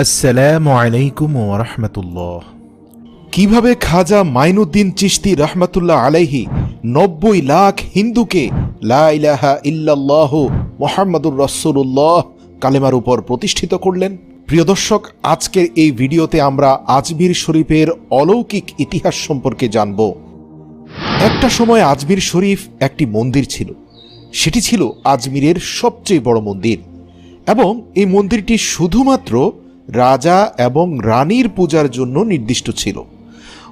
আসসালামু আলাইকুম ওরহমতুল্লাহ কীভাবে খাজা মাইনুদ্দিন চিশতি রহমতুল্লাহ আলাইহি নব্বই লাখ হিন্দুকে লা ইলাহা ইল্লাল্লাহ মোহাম্মদুর রসুল্লাহ কালেমার উপর প্রতিষ্ঠিত করলেন? প্রিয় দর্শক, আজকের এই ভিডিওতে আমরা আজমির শরীফের অলৌকিক ইতিহাস সম্পর্কে জানব। একটা সময় আজমির শরীফ একটি মন্দির ছিল। সেটি ছিল আজমিরের সবচেয়ে বড় মন্দির। এবং এই মন্দিরটি শুধুমাত্র রাজা এবং রানীর পূজার জন্য নির্দিষ্ট ছিল।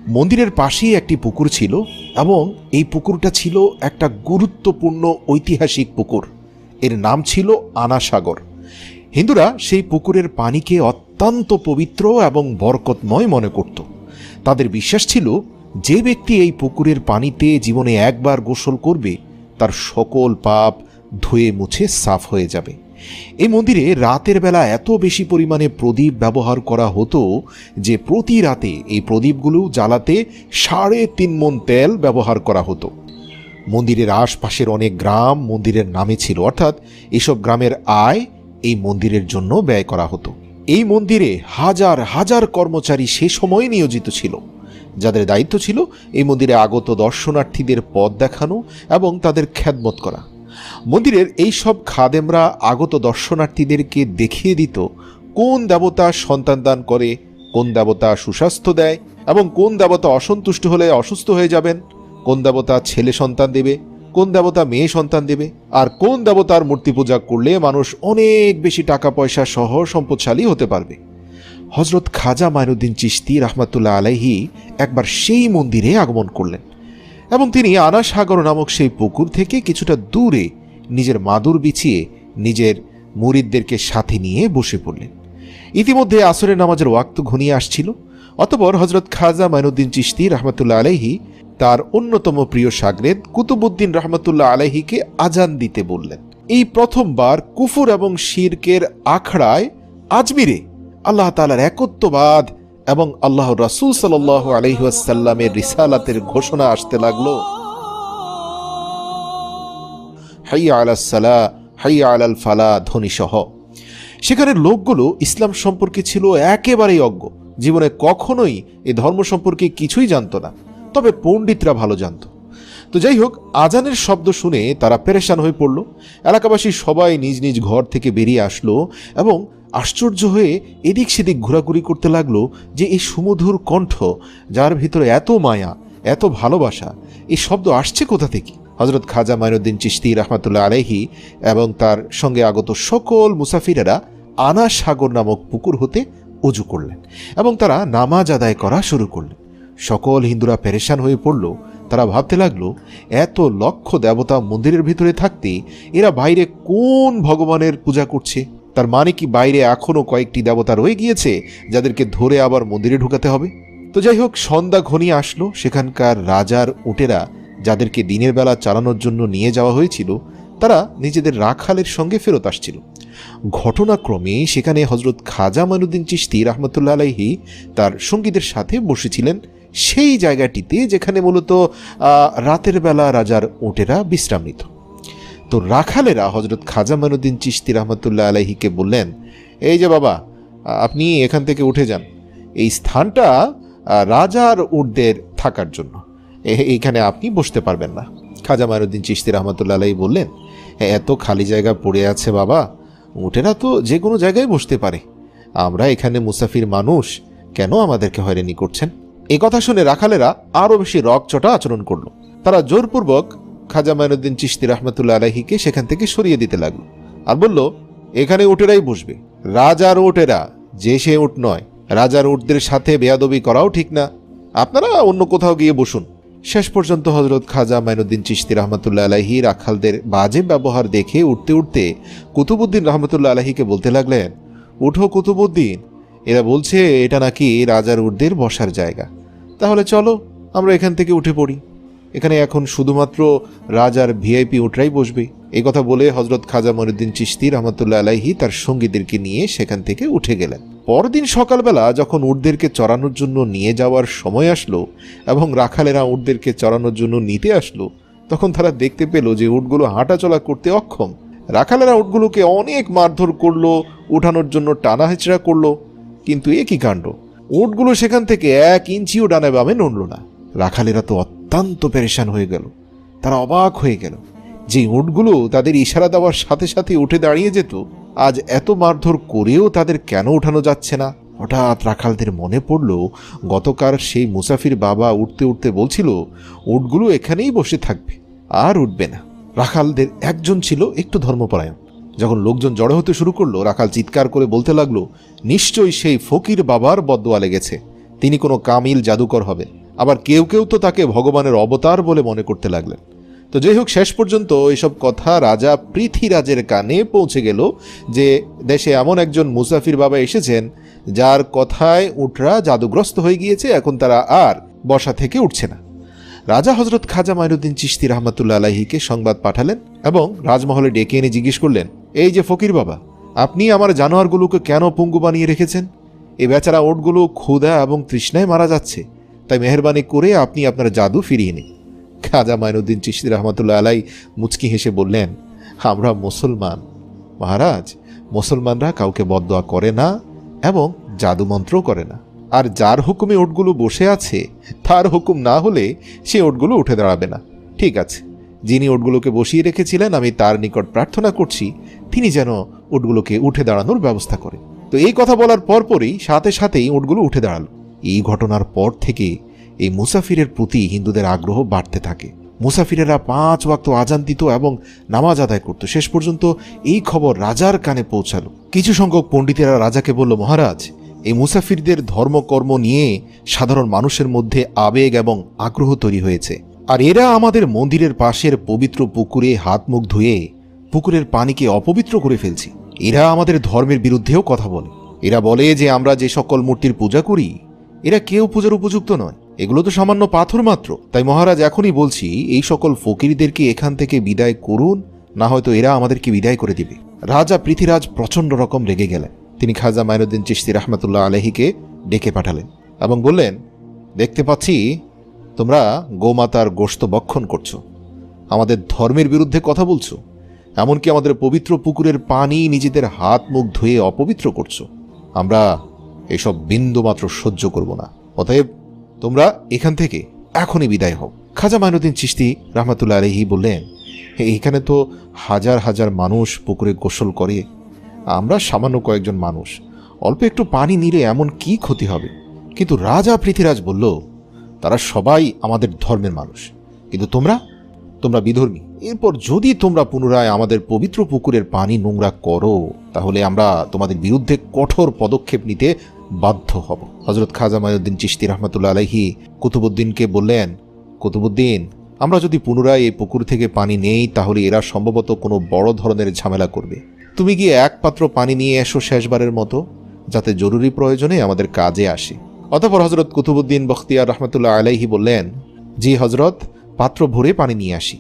মন্দিরের পাশেই একটি পুকুর ছিল এবং এই পুকুরটা ছিল একটা গুরুত্বপূর্ণ ঐতিহাসিক পুকুর। এর নাম ছিল আনাসাগর। হিন্দুরা সেই পুকুরের পানিকে অত্যন্ত পবিত্র এবং বরকতময় মনে করত। তাদের বিশ্বাস ছিল, যে ব্যক্তি এই পুকুরের পানিতে জীবনে একবার গোসল করবে, তার সকল পাপ ধুয়ে মুছে সাফ হয়ে যাবে। এই মন্দিরে রাতের বেলা এত বেশি পরিমাণে প্রদীপ ব্যবহার করা হতো যে প্রতি রাতে এই প্রদীপগুলো জ্বালাতে সাড়ে তিন মন তেল ব্যবহার করা হতো। মন্দিরের আশপাশের অনেক গ্রাম মন্দিরের নামে ছিল, অর্থাৎ এসব গ্রামের আয় এই মন্দিরের জন্য ব্যয় করা হতো। এই মন্দিরে হাজার হাজার কর্মচারী সে সময় নিয়োজিত ছিল। যাদের দায়িত্ব ছিল এই মন্দিরে আগত দর্শনার্থীদের পথ দেখানো এবং তাদের খ্যাদমত করা। মন্দিরের এই সব খাদেমরা আগত দর্শনার্থীদেরকে দেখিয়ে দিত কোন দেবতা সন্তান দান করে, কোন দেবতা সুস্বাস্থ্য দেয় এবং কোন দেবতা অসন্তুষ্ট হলে অসুস্থ হয়ে যাবেন, কোন দেবতা ছেলে সন্তান দেবে, কোন দেবতা মেয়ে সন্তান দেবে, আর কোন দেবতার মূর্তি পূজা করলে মানুষ অনেক বেশি টাকা পয়সা সহ সম্পদশালী হতে পারবে। হজরত খাজা মাইনুদ্দিন চিশতি রহমাতুল্লাহ আলাইহি একবার সেই মন্দিরে আগমন করলেন। এবং তিনি আনা সাগর নামক সেই পুকুর থেকে কিছুটা দূরে নিজের মাদুর বিছিয়ে নিজের মুরিদদেরকে সাথে নিয়ে বসে পড়লেন। ইতিমধ্যে আসরের নামাজের ওয়াক্ত ঘনিয়ে আসছিল। অতপর হজরত খাজা মাইনুদ্দিন চিশতি রহমতুল্লাহ আলাইহি তার অন্যতম প্রিয় সাগরেদ কুতুবুদ্দিন রহমতুল্লাহ আলাইহিকে আজান দিতে বললেন। এই প্রথমবার কুফুর এবং শিরকের আখড়ায় আজমিরে আল্লাহ তালার একত্ববাদ এবং আল্লাহ রাসুল সাল আলহিহাসাল্লামের রিসালাতের ঘোষণা আসতে লাগল। হাইয়া আলাসালা হাইয়া আলাল ফালা ধ্বনি সহ সেখানের লোকগুলো ইসলাম সম্পর্কে ছিল একেবারেই অজ্ঞ। জীবনে কখনোই এ ধর্ম সম্পর্কে কিছুই জানতো না। তবে পণ্ডিতরা ভালো জানতো। তো যাই হোক, আজানের শব্দ শুনে তারা পেরেশান হয়ে পড়ল। এলাকাবাসী সবাই নিজ নিজ ঘর থেকে বেরিয়ে আসলো এবং আশ্চর্য হয়ে এদিক সেদিক ঘোরাঘুরি করতে লাগল যে এই সুমধুর কণ্ঠ, যার ভিতরে এত মায়া, এত ভালোবাসা এই শব্দ আসছে কোথা থেকে? হজরত খাজা মাইনুদ্দিন চিস্তি রহমাতুল্লাহ আলাইহি এবং তার সঙ্গে আগত সকল মুসাফিরেরা আনা সাগর নামক পুকুর হতে উজু করলেন এবং তারা নামাজ আদায় করা শুরু করলেন। সকল হিন্দুরা পেরেশান হয়ে পড়ল। তারা ভাবতে লাগল, এত লক্ষ দেবতা মন্দিরের ভিতরে থাকতে এরা বাইরে কোন ভগবানের পূজা করছে? তার মানে কি বাইরে এখনও কয়েকটি দেবতা রয়ে গিয়েছে যাদেরকে ধরে আবার মন্দিরে ঢুকাতে হবে? তো যাই হোক, সন্ধ্যা ঘনিয়ে আসলো। সেখানকার রাজার উটেরা যাদেরকে দিনের বেলা চালানোর জন্য নিয়ে যাওয়া হয়েছিল, তারা নিজেদের রাখালের সঙ্গে ফেরত আসছিল। ঘটনাক্রমে সেখানে হজরত খাজা মানুদ্দিন চিস্তি রহমতুল্লা আলাইহি তার সঙ্গীদের সাথে বসেছিলেন সেই জায়গাটিতে যেখানে মূলত রাতের বেলা রাজার উটেরা বিশ্রাম নিত। তো রাখালেরা হজরত খাজা মানুদ্দিন চিস্তি রহমতুল্লাহ আলাইহিকে বললেন, এই যে বাবা, আপনি এখান থেকে উঠে যান। এই স্থানটা রাজার উটদের থাকার জন্য। এইখানে আপনি বসতে পারবেন না। খাজা মারুদ্দিন চিস্তি রহমতুল্লা আলাই বললেন এত খালি জায়গা পড়ে আছে বাবা। উটেরা তো যে কোনো জায়গায় বসতে পারে। আমরা এখানে মুসাফির মানুষ, কেন আমাদেরকে হয়রানি করছেন? এ কথা শুনে রাখালেরা আরও বেশি রকচটা আচরণ করল। তারা জোরপূর্বক খাজা মাইনুদ্দিন চিস্তি রহমতুল্লা আলাহিকে সেখান থেকে সরিয়ে দিতে লাগল। আর বলল, এখানে উটেরাই বসবে। রাজার উটেরা, যে সে উট নয়। রাজার উটদের সাথে বেয়াদবি করাও ঠিক না। আপনারা অন্য কোথাও গিয়ে বসুন। শেষ পর্যন্ত হজরত খাজা মাইনুদ্দিন চিস্তি রহমতুল্লা আলাহি রাখালদের বাজে ব্যবহার দেখে উঠতে উঠতে কুতুবুদ্দিন রহমতুল্লা আলাহিকে বলতে লাগলেন, উঠো কুতুবুদ্দিন, এরা বলছে এটা নাকি রাজার উটদের বসার জায়গা। তাহলে চলো, আমরা এখান থেকে উঠে পড়ি। এখানে এখন শুধুমাত্র রাজার ভিআইপি উটরাই বসবে। এই কথা বলে হজরত খাজা মনুদ্দিন চিস্তি রহমতুল্লাহ আলাহি তার সঙ্গীদেরকে নিয়ে সেখান থেকে উঠে গেলেন। পরদিন সকালবেলা যখন উটদেরকে চড়ানোর জন্য নিয়ে যাওয়ার সময় আসলো এবং রাখালেরা উটদেরকে চড়ানোর জন্য নিতে আসলো, তখন তারা দেখতে পেল যে উটগুলো হাঁটাচলা করতে অক্ষম। রাখালেরা উটগুলোকে অনেক মারধর করল, উঠানোর জন্য টানা হেঁচড়া করল, কিন্তু এ কাণ্ড? উটগুলো সেখান থেকে এক ইঞ্চিও ডানে বামে নড়ল না। রাখালেরা তো অত্যন্ত পেরেশান হয়ে গেল। তারা অবাক হয়ে গেল। যে উটগুলো তাদের ইশারা দেওয়ার সাথে সাথে উঠে দাঁড়িয়ে যেত, আজ এত মারধর করেও তাদের কেন উঠানো যাচ্ছে না? হঠাৎ রাখালদের মনে পড়ল, গতকাল সেই মুসাফির বাবা উঠতে উঠতে বলছিল, উটগুলো এখানেই বসে থাকবে, আর উঠবে না। রাখালদের একজন ছিল একটু ধর্মপরায়ণ। যখন লোকজন জড়ো হতে শুরু করল, রাখাল চিৎকার করে বলতে লাগল, নিশ্চয়ই সেই ফকির বাবার বদোয়া লেগেছে। তিনি কোনো কামিল জাদুকর হবে আবার কেউ কেউ তো তাকে ভগবানের অবতার বলে মনে করতে লাগলেন। তো যাই হোক, শেষ পর্যন্ত এসব কথা রাজা পৃথিরাজের কানে পৌঁছে গেল যে দেশে এমন একজন মুসাফির বাবা এসেছেন, যার কথায় উটরা জাদুগ্রস্ত হয়ে গিয়েছে, এখন তারা আর বসা থেকে উঠছে না। রাজা হজরত খাজা মাইনুদ্দিন চিশতি রহমতুল্লা আলাহিকে সংবাদ পাঠালেন এবং রাজমহলে ডেকে এনে জিজ্ঞেস করলেন, এই যে ফকির বাবা, আপনি আমার জানোয়ারগুলোকে কেন পঙ্গু বানিয়ে রেখেছেন? এ বেচারা ওটগুলো ক্ষুধা এবং তৃষ্ণায় মারা যাচ্ছে। তাই মেহরবানি করে আপনি আপনার জাদু ফিরিয়ে নিন। খাজা মাইনুদ্দিন চিশতি রহমতুল্লা আলাই মুচকি হেসে বললেন, আমরা মুসলমান। মহারাজ, মুসলমানরা কাউকে বদদোয়া করে না এবং জাদুমন্ত্রও করে না। আর যার হুকুমে ওটগুলো বসে আছে, তার হুকুম না হলে সে ওটগুলো উঠে দাঁড়াবে না। ঠিক আছে, যিনি ওটগুলোকে বসিয়ে রেখেছিলেন, আমি তার নিকট প্রার্থনা করছি, তিনি যেন ওটগুলোকে উঠে দাঁড়ানোর ব্যবস্থা করে তো এই কথা বলার পরপরই সাথে সাথেই ওটগুলো উঠে দাঁড়াল। এই ঘটনার পর থেকে এই মুসাফিরের প্রতি হিন্দুদের আগ্রহ বাড়তে থাকে। মুসাফিরেরা পাঁচ ওয়াক্ত আজান দিত এবং নামাজ আদায় করত। শেষ পর্যন্ত এই খবর রাজার কানে পৌঁছালো। কিছু সংখ্যক পণ্ডিতেরা রাজাকে বলল, মহারাজ, এই মুসাফিরদের ধর্মকর্ম নিয়ে সাধারণ মানুষের মধ্যে আবেগ এবং আগ্রহ তৈরি হয়েছে। আর এরা আমাদের মন্দিরের পাশের পবিত্র পুকুরে হাত মুখ ধুয়ে পুকুরের পানিকে অপবিত্র করে ফেলছে। এরা আমাদের ধর্মের বিরুদ্ধেও কথা বলে। এরা বলে যে, আমরা যে সকল মূর্তির পূজা করি এরা কেউ পূজার উপযুক্ত নয়। এগুলো তো সামান্য পাথর মাত্র। তাই মহারাজ, এখনই বলছি, এই সকল ফকিরদেরকে এখান থেকে বিদায় করুন, না হয়তো এরা আমাদেরকে বিদায় করে দিবে। রাজা পৃথিরাজ প্রচণ্ড রকম রেগে গেলেন। তিনি খাজা মাইনুদ্দিন চিশতি রহমতুল্লাহ আলহিকে ডেকে পাঠালেন এবং বললেন, দেখতে পাচ্ছি, তোমরা গোমাতার গোশত বক্ষণ করছ। আমাদের ধর্মের বিরুদ্ধে কথা বলছো। এমনকি আমাদের পবিত্র পুকুরের পানি নিজেদের হাত মুখ ধুয়ে অপবিত্র করছ। আমরা এসব বিন্দু মাত্র সহ্য করব না। অতএব তোমরা এখান থেকে এখনই বিদায় হও। খাজা মাইনুদ্দিন চিশতি রহমতুল্লাহ আলহি বললেন "হে, এখানে তো হাজার হাজার মানুষ পুকুরে গোসল করে। আমরা সামান্য কয়েকজন মানুষ। অল্প একটু পানি নিলে এমন কি ক্ষতি হবে? কিন্তু রাজা পৃথিরাজ বলল তারা সবাই আমাদের ধর্মের মানুষ। কিন্তু তোমরা? তোমরা বিধর্মী। এরপর যদি তোমরা পুনরায় আমাদের পবিত্র পুকুরের পানি নোংরা করো তাহলে আমরা তোমাদের বিরুদ্ধে কঠোর পদক্ষেপ নিতে বাধ্য হব। হজরত খাজা মায়ুদ্দিন চিশতি রহমতুল্লা আলহি কুতুবুদ্দিনকে বললেন, কুতুবুদ্দিন, আমরা যদি পুনরায় এই পুকুর থেকে পানি নেই, তাহলে এরা সম্ভবত কোনো বড় ধরনের ঝামেলা করবে। তুমি গিয়ে এক পাত্র পানি নিয়ে এসো শেষবারের মতো? যাতে জরুরি প্রয়োজনে আমাদের কাজে আসে। অতপর হজরত কুতুবুদ্দিন বখতিয়ার রহমতুল্লাহ আলাইহি বললেন, জি হজরত পাত্র ভরে পানি নিয়ে আসি।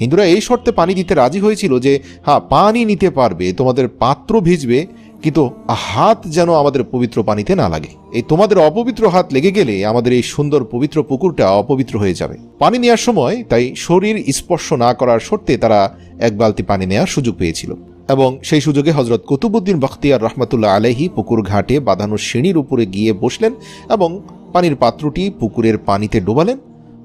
হিন্দুরা এই শর্তে পানি দিতে রাজি হয়েছিল যে হ্যাঁ পানি নিতে পারবে, তোমাদের পাত্র ভিজবে কিন্তু হাত যেন আমাদের পবিত্র পানিতে না লাগে। এই তোমাদের অপবিত্র হাত লেগে গেলে আমাদের এই সুন্দর পবিত্র পুকুরটা অপবিত্র হয়ে যাবে। পানি নেওয়ার সময় তাই শরীর স্পর্শ না করার শর্তে তারা এক বালতি পানি নেওয়ার সুযোগ পেয়েছিল। এবং সেই সুযোগে হজরত কুতুবুদ্দিন বখতিয়ার রহমতুল্লাহ আলহি পুকুর ঘাটে বাঁধানো সিঁড়ির উপরে গিয়ে বসলেন এবং পানির পাত্রটি পুকুরের পানিতে ডোবালেন।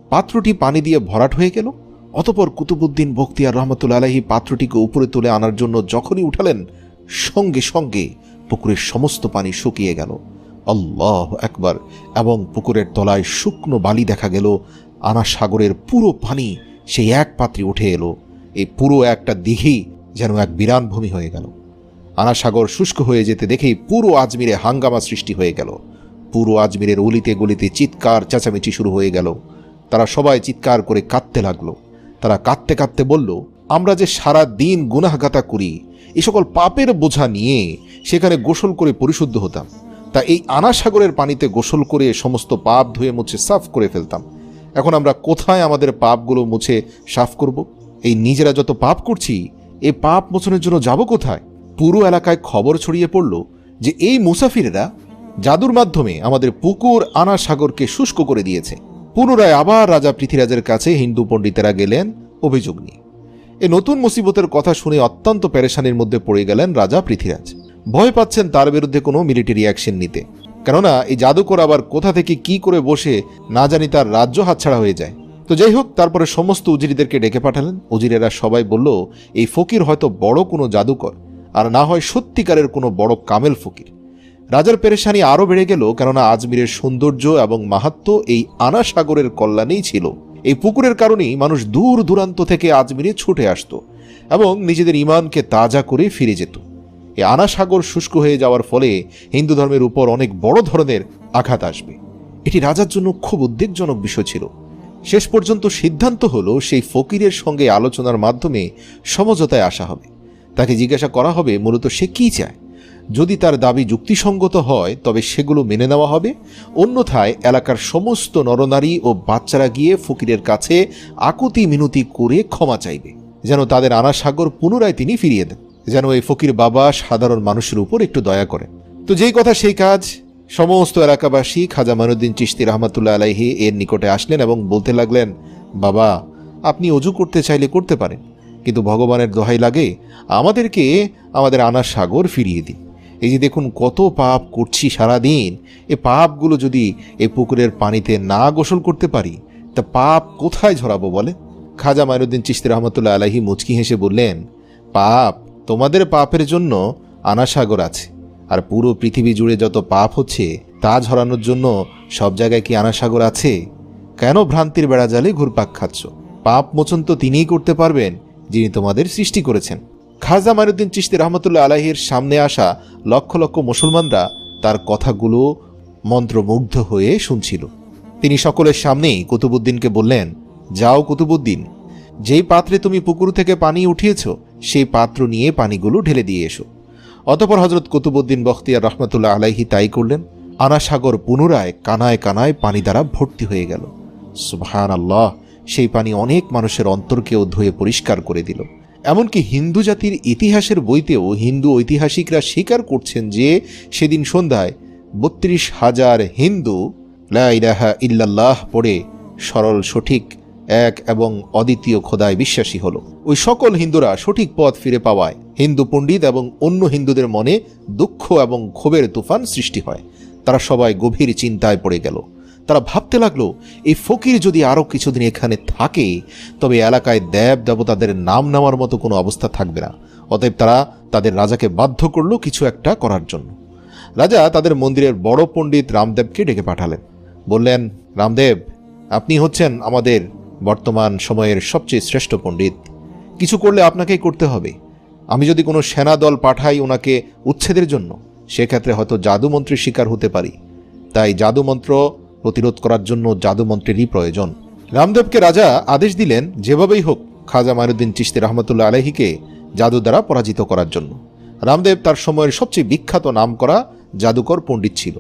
পাত্রটি পানি দিয়ে ভরাট হয়ে গেল। অতপর কুতুবুদ্দিন বখতিয়ার রহমতুল্লা আলহি পাত্রটিকে উপরে তুলে আনার জন্য যখনই উঠালেন সঙ্গে সঙ্গে পুকুরের সমস্ত পানি শুকিয়ে গেল। আল্লাহ একবার এবং পুকুরের তলায় শুকনো বালি দেখা গেল। আনা সাগরের পুরো পানি সেই এক পাত্রে উঠে এলো। এই পুরো একটা দিঘি যেন এক বিরান ভূমি হয়ে গেল। আনা সাগর শুষ্ক হয়ে যেতে দেখেই পুরো আজমিরে হাঙ্গামা সৃষ্টি হয়ে গেল। পুরো আজমিরের অলিতে গলিতে চিৎকার, চেঁচামেচি শুরু হয়ে গেল। তারা সবাই চিৎকার করে কাঁদতে লাগল। তারা কাঁদতে কাঁদতে বলল, আমরা যে সারা দিন গুনাহগাতা করি এই সকল পাপের বোঝা নিয়ে সেখানে গোসল করে পরিশুদ্ধ হতাম। তা এই আনা সাগরের পানিতে গোসল করে সমস্ত পাপ ধুয়ে মুছে সাফ করে ফেলতাম। এখন আমরা কোথায় আমাদের পাপগুলো মুছে সাফ করব? এই নিজেরা যত পাপ করছি, এ পাপ মোচনের জন্য যাব কোথায়? পুরো এলাকায় খবর ছড়িয়ে পড়ল যে এই মুসাফিরেরা জাদুর মাধ্যমে আমাদের পুকুর আনা সাগরকে শুষ্ক করে দিয়েছে। পুনরায় আবার রাজা পৃথিরাজের কাছে হিন্দু পণ্ডিতেরা গেলেন অভিযোগ নিয়ে। এ নতুন মুসিবতের কথা শুনে অত্যন্ত পেরেশানির মধ্যে পড়ে গেলেন রাজা পৃথিরাজ। ভয় পাচ্ছেন তার বিরুদ্ধে কোনো মিলিটারি অ্যাকশন নিতে। কেননা এই জাদুকর আবার কোথা থেকে কি করে বসে না জানি তার রাজ্য হাতছাড়া হয়ে যায়। তো যাই হোক, তারপরে সমস্ত উজিরিদেরকে ডেকে পাঠালেন। উজিরেরা সবাই বলল, এই ফকির হয়তো বড় কোনো জাদুকর, আর না হয় সত্যিকারের কোনো বড় কামেল ফকির। রাজার পেরেশানি আরও বেড়ে গেল, কেননা আজমিরের সৌন্দর্য এবং মাহাত্ম এই আনা সাগরের কল্যাণেই ছিল। এই পুকুরের কারণেই মানুষ দূর দূরান্ত থেকে আজমিরে ছুটে আসতো এবং নিজেদের ইমানকে তাজা করে ফিরে যেত। এই আনা সাগর শুষ্ক হয়ে যাওয়ার ফলে হিন্দু ধর্মের উপর অনেক বড় ধরনের আঘাত আসবে। এটি রাজার জন্য খুব উদ্বেগজনক বিষয় ছিল। শেষ পর্যন্ত সিদ্ধান্ত হলো সেই ফকিরের সঙ্গে আলোচনার মাধ্যমে সমঝোতায় আসা হবে। তাকে জিজ্ঞাসা করা হবে, মূলত সে কী চায়? যদি তার দাবি যুক্তিসঙ্গত হয়, তবে সেগুলো মেনে নেওয়া হবে। অন্যথায় এলাকার সমস্ত নরনারী ও বাচ্চারা গিয়ে ফকিরের কাছে আকুতি মিনতি করে ক্ষমা চাইবে। যেন তাদের আনা সাগর পুনরায় তিনি ফিরিয়ে দেন। যেন এই ফকির বাবা সাধারণ মানুষের উপর একটু দয়া করেন তো যেই কথা সেই কাজ, সমস্ত এলাকাবাসী খাজা মানুদ্দিন চিস্তি রহমাতুল্লাহ আলাইহি এর নিকটে আসলেন এবং বলতে লাগলেন, বাবা, আপনি অজু করতে চাইলে করতে পারেন, কিন্তু ভগবানের দোহাই লাগে, আমাদেরকে আমাদের আনার সাগর ফিরিয়ে দিন। এই যে দেখুন কত পাপ করছি সারাদিন, এ পাপগুলো যদি এই পুকুরের পানিতে না গোসল করতে পারি, তা পাপ কোথায় ঝরাবো বলে? খাজা মাইনুদ্দিন চিস্তি রহমতুল্লাহ আলাহি মুচকি হেসে বললেন, পাপ তোমাদের পাপের জন্য আনাসাগর আছে, আর পুরো পৃথিবী জুড়ে যত পাপ হচ্ছে, তা ঝরানোর জন্য সব জায়গায় কি আনাসাগর আছে? কেন ভ্রান্তির বেড়া জালে ঘুরপাক খাচ্ছ? পাপ মোচন তো তিনিই করতে পারবেন, যিনি তোমাদের সৃষ্টি করেছেন। খাজা মাইনুদ্দিন চিস্তি রহমতুল্লাহ আলাহির সামনে আসা লক্ষ লক্ষ মুসলমানরা তার কথাগুলো মন্ত্রমুগ্ধ হয়ে শুনছিল। তিনি সকলের সামনেই কুতুবুদ্দিনকে বললেন, যাও কুতুবুদ্দিন, যেই পাত্রে তুমি পুকুর থেকে পানি উঠিয়েছ, সেই পাত্র নিয়ে পানিগুলো ঢেলে দিয়ে এসো। অতপর হজরত কুতুবুদ্দিন বখতিয়ার রহমতুল্লাহ আলাইহি তাই করলেন। আনা সাগর পুনরায় কানায় কানায় পানি দ্বারা ভর্তি হয়ে গেল। সুবহান আল্লাহ সেই পানি অনেক মানুষের অন্তরকেও ধুয়ে পরিষ্কার করে দিল। এমনকি হিন্দু জাতির ইতিহাসের বইতেও হিন্দু ঐতিহাসিকরা স্বীকার করছেন যে সেদিন সন্ধ্যায় বত্রিশ হাজার হিন্দু লা ইলাহা ইল্লাল্লাহ পড়ে সরল, সঠিক, এক এবং অদ্বিতীয় খোদায় বিশ্বাসী হলো। ওই সকল হিন্দুরা সঠিক পথ ফিরে পাওয়ায় হিন্দু পণ্ডিত এবং অন্য হিন্দুদের মনে দুঃখ এবং ক্ষোভের তুফান সৃষ্টি হয়। তারা সবাই গভীর চিন্তায় পড়ে গেল। তারা ভাবতে লাগল, এই ফকির যদি আরও কিছুদিন এখানে থাকে, তবে এলাকায় দেব দেবতাদের নাম নেওয়ার মতো কোনো অবস্থা থাকবে না। অতএব তারা তাদের রাজাকে বাধ্য করল কিছু একটা করার জন্য। রাজা তাদের মন্দিরের বড় পণ্ডিত রামদেবকে ডেকে পাঠালেন। বললেন, রামদেব, আপনি হচ্ছেন আমাদের বর্তমান সময়ের সবচেয়ে শ্রেষ্ঠ পণ্ডিত। কিছু করলে আপনাকেই করতে হবে। আমি যদি কোনো সেনা দল পাঠাই ওনাকে উচ্ছেদের জন্য, সেক্ষেত্রে হয়তো জাদুমন্ত্রের শিকার হতে পারি। তাই জাদুমন্ত্র প্রতিরোধ করার জন্য জাদুমন্ত্রেরই প্রয়োজন। রামদেবকে রাজা আদেশ দিলেন, যেভাবেই হোক, খাজা মাইনুদ্দিন চিস্তি রহমতুল্লাহ আলহিকে জাদু দ্বারা পরাজিত করার জন্য। রামদেব তার সময়ের সবচেয়ে বিখ্যাত নামকরা জাদুকর পণ্ডিত ছিল,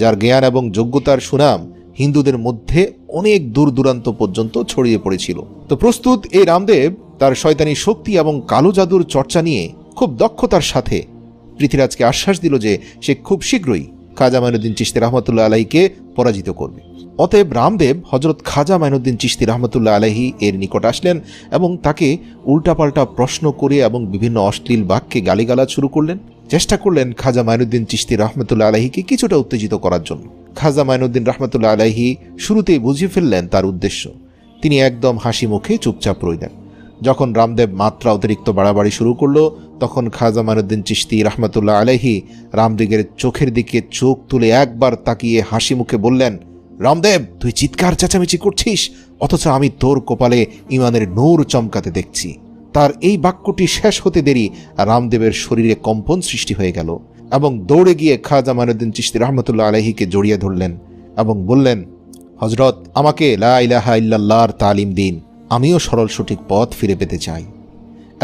যার জ্ঞান এবং যোগ্যতার সুনাম হিন্দুদের মধ্যে অনেক দূর দূরান্ত পর্যন্ত ছড়িয়ে পড়েছিল। তো প্রস্তুত, এই রামদেব তার শয়তানি শক্তি এবং কালো জাদুর চর্চা নিয়ে খুব দক্ষতার সাথে পৃথিরাজকে আশ্বাস দিল যে সে খুব শীঘ্রই খাজা মাইনুদ্দিন চিস্তি রহমতুল্লাহ আলাইকে পরাজিত করবে। অতএব রামদেব হজরত খাজা মাইনুদ্দিন চিস্তি রহমতুল্লাহ আলাহি এর নিকট আসলেন এবং তাকে উল্টাপাল্টা প্রশ্ন করে এবং বিভিন্ন অশ্লীল বাক্যে গালিগালাজ শুরু করলেন। চেষ্টা করলেন খাজা মাইনুদ্দিন চিস্তি রহমতুল্লাহ আলাহিকে কিছুটা উত্তেজিত করার জন্য। খাজা মাইনুদ্দিন রহমতুল্লাহ আলাহি শুরুতেই বুঝিয়ে ফেললেন তার উদ্দেশ্য। তিনি একদম হাসি মুখে চুপচাপ রইলেন। যখন রামদেব মাত্রা অতিরিক্ত বাড়াবাড়ি শুরু করল, তখন খাজা মানুদ্দিন চিস্তি রহমতুল্লাহ আলহি রামদিগের চোখের দিকে চোখ তুলে একবার তাকিয়ে হাসি মুখে বললেন, রামদেব, তুই চিৎকার চেঁচামেচি করছিস? অথচ আমি তোর কপালে ইমানের নূর চমকাতে দেখছি। তার এই বাক্যটি শেষ হতে দেরি রামদেবের শরীরে কম্পন সৃষ্টি হয়ে গেল এবং দৌড়ে গিয়ে খাজা মানুদ্দিন চিস্তি রহমতুল্লাহ আলহিকে জড়িয়ে ধরলেন এবং বললেন হজরত আমাকে লা ইলাহা ইল্লাল্লাহর তালিম দিন। আমিও সরল সঠিক পথ ফিরে পেতে চাই।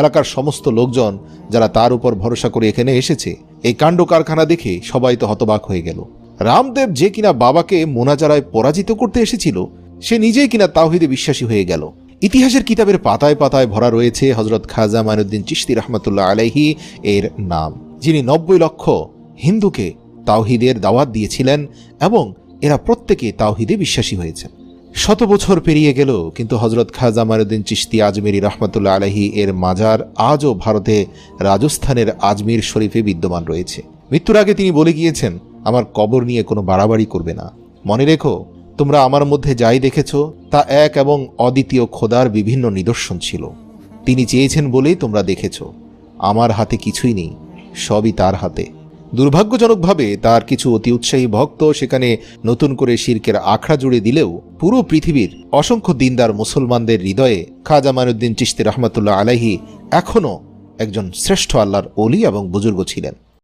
এলাকার সমস্ত লোকজন যারা তার উপর ভরসা করে এখানে এসেছে, এই কাণ্ড কারখানা দেখে সবাই তো হতবাক হয়ে গেল। রামদেব যে কিনা বাবাকে মোনাজারায় পরাজিত করতে এসেছিল, সে নিজেই কিনা তাওহিদে বিশ্বাসী হয়ে গেল। ইতিহাসের কিতাবের পাতায় পাতায় ভরা রয়েছে হজরত খাজা মাইনুদ্দিন চিস্তি রহমতুল্লাহ আলাইহি এর নাম, যিনি নব্বই লক্ষ হিন্দুকে তাওহিদের দাওয়াত দিয়েছিলেন এবং এরা প্রত্যেকে তাওহিদে বিশ্বাসী হয়েছেন। শত বছর পেরিয়ে গেল, কিন্তু হজরত খাজা মারুদ্দিন চিশতি আজমেরি রহমতুল্লাহ আলহী এর মাজার আজও ভারতে রাজস্থানের আজমির শরীফে বিদ্যমান রয়েছে। মৃত্যুর আগে তিনি বলে গিয়েছেন, আমার কবর নিয়ে কোনো বাড়াবাড়ি করবে না। মনে রেখো, তোমরা আমার মধ্যে যাই দেখেছ, তা এক এবং অদ্বিতীয় খোদার বিভিন্ন নিদর্শন ছিল। তিনি চেয়েছেন বলেই তোমরা দেখেছ। আমার হাতে কিছুই নেই, সবই তার হাতে। দুর্ভাগ্যজনকভাবে তার কিছু অতি উৎসাহী ভক্ত সেখানে নতুন করে শির্কের আখড়া জুড়ে দিলেও পুরো পৃথিবীর অসংখ্য দিনদার মুসলমানদের হৃদয়ে খাজা মানুদ্দিন চিস্তি রহমতুল্লাহ আলাহি এখনও একজন শ্রেষ্ঠ আল্লাহর অলি এবং বুজুর্গ ছিলেন।